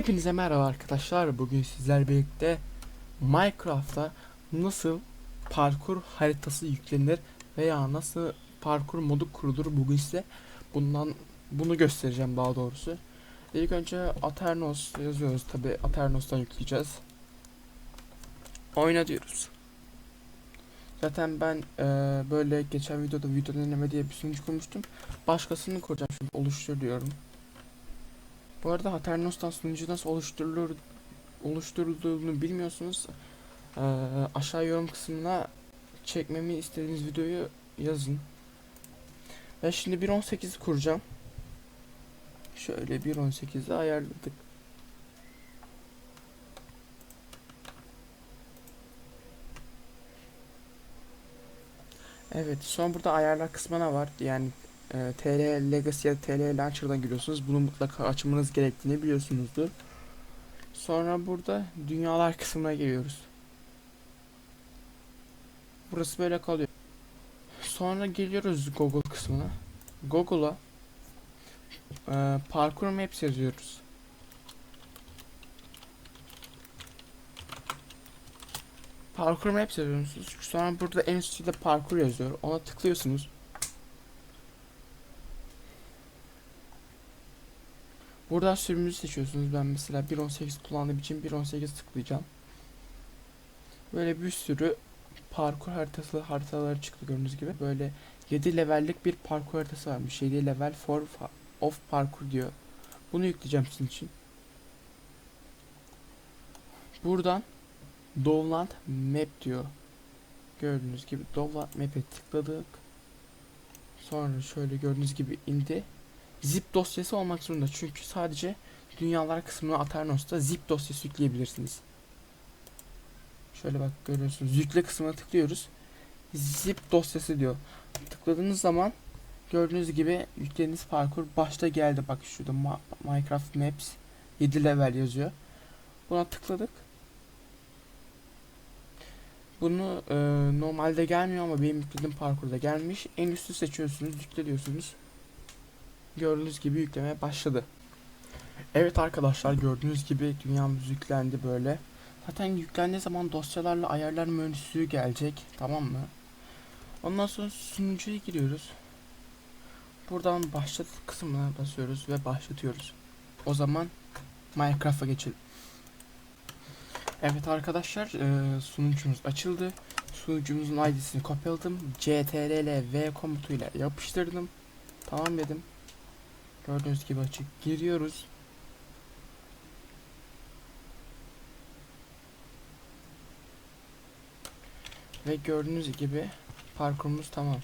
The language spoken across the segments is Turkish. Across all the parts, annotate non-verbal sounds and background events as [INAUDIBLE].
Hepinize merhaba arkadaşlar. Bugün sizler birlikte Minecraft'ta nasıl parkur haritası yüklenir veya nasıl parkur modu kurulur bugün size bundan bunu göstereceğim daha doğrusu. İlk önce Aternos yazıyoruz tabi Aternos'tan yükleyeceğiz. Oyna diyoruz. Zaten ben eee, böyle geçen videoda video deneme diye bir sunucu kurmuştum. Başkasını kuracağım şimdi oluştur diyorum. Bu arada Haternos'tan sunucu nasıl oluşturulur oluşturulduğunu bilmiyorsunuz. Ee, aşağı yorum kısmına çekmemi istediğiniz videoyu yazın. Ben şimdi 1.18 kuracağım. Şöyle 1.18'i ayarladık. Evet, son burada ayarlar kısmına var. Yani e, TL Legacy ya da TL Launcher'dan giriyorsunuz. Bunu mutlaka açmanız gerektiğini biliyorsunuzdur. Sonra burada dünyalar kısmına geliyoruz. Burası böyle kalıyor. Sonra geliyoruz Google kısmına. Google'a e, Parkour Maps yazıyoruz. Parkour Maps yazıyorsunuz. Sonra burada en üstte parkur yazıyor. Ona tıklıyorsunuz. Buradan sürümünüzü seçiyorsunuz. Ben mesela 1.18 kullandığım için 1.18 tıklayacağım. Böyle bir sürü parkur haritası haritaları çıktı gördüğünüz gibi. Böyle 7 levellik bir parkur haritası varmış. 7 level for of parkur diyor. Bunu yükleyeceğim sizin için. Buradan download map diyor. Gördüğünüz gibi download map'e tıkladık. Sonra şöyle gördüğünüz gibi indi zip dosyası olmak zorunda. Çünkü sadece dünyalar kısmına Aternos'ta zip dosyası yükleyebilirsiniz. Şöyle bak görüyorsunuz. Yükle kısmına tıklıyoruz. Zip dosyası diyor. Tıkladığınız zaman gördüğünüz gibi yüklediğiniz parkur başta geldi. Bak şurada Ma- Minecraft Maps 7 level yazıyor. Buna tıkladık. Bunu e, normalde gelmiyor ama benim yüklediğim parkurda gelmiş. En üstü seçiyorsunuz, yükle diyorsunuz gördüğünüz gibi yüklemeye başladı. Evet arkadaşlar gördüğünüz gibi dünyamız yüklendi böyle. Zaten yüklendiği zaman dosyalarla ayarlar menüsü gelecek tamam mı? Ondan sonra sunucuya giriyoruz. Buradan başlat kısmına basıyoruz ve başlatıyoruz. O zaman Minecraft'a geçelim. Evet arkadaşlar e, sunucumuz açıldı. Sunucumuzun ID'sini kopyaladım. CTRL V komutuyla yapıştırdım. Tamam dedim. Gördüğünüz gibi açık giriyoruz. Ve gördüğünüz gibi parkurumuz tamam.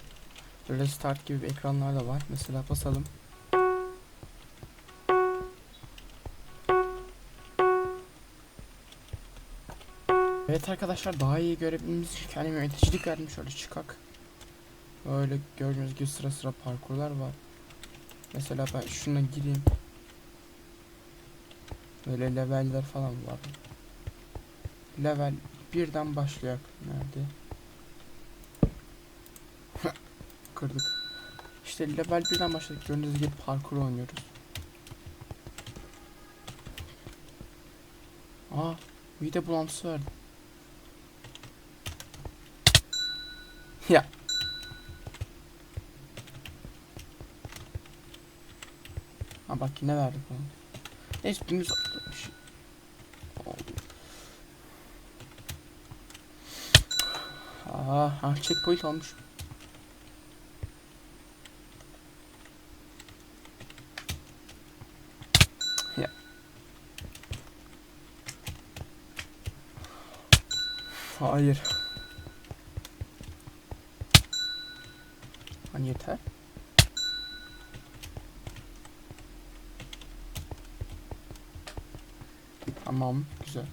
Böyle start gibi ekranlar da var. Mesela basalım. Evet arkadaşlar daha iyi görebilmemiz için kendime yöneticilik verdim. Şöyle çıkak. Böyle gördüğünüz gibi sıra sıra parkurlar var. Mesela ben şuna gireyim. Böyle leveller falan var. Level birden başlayak. Nerede? [LAUGHS] Kırdık. İşte level birden başladık. Gördüğünüz gibi parkur oynuyoruz. Aa, mide bulantısı verdi. [LAUGHS] ya Ha bak yine verdi falan. Neyse dümdüz. Aa, ha checkpoint olmuş. Ya. Hayır. Hani yeter. Tamam, güzel.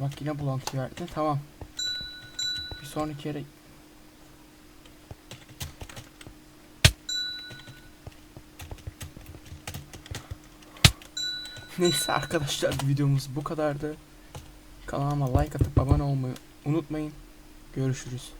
Bak yine bulantı verdi. Tamam. Bir sonraki yere [LAUGHS] Neyse arkadaşlar videomuz bu kadardı. Kanalıma like atıp abone olmayı unutmayın. Görüşürüz.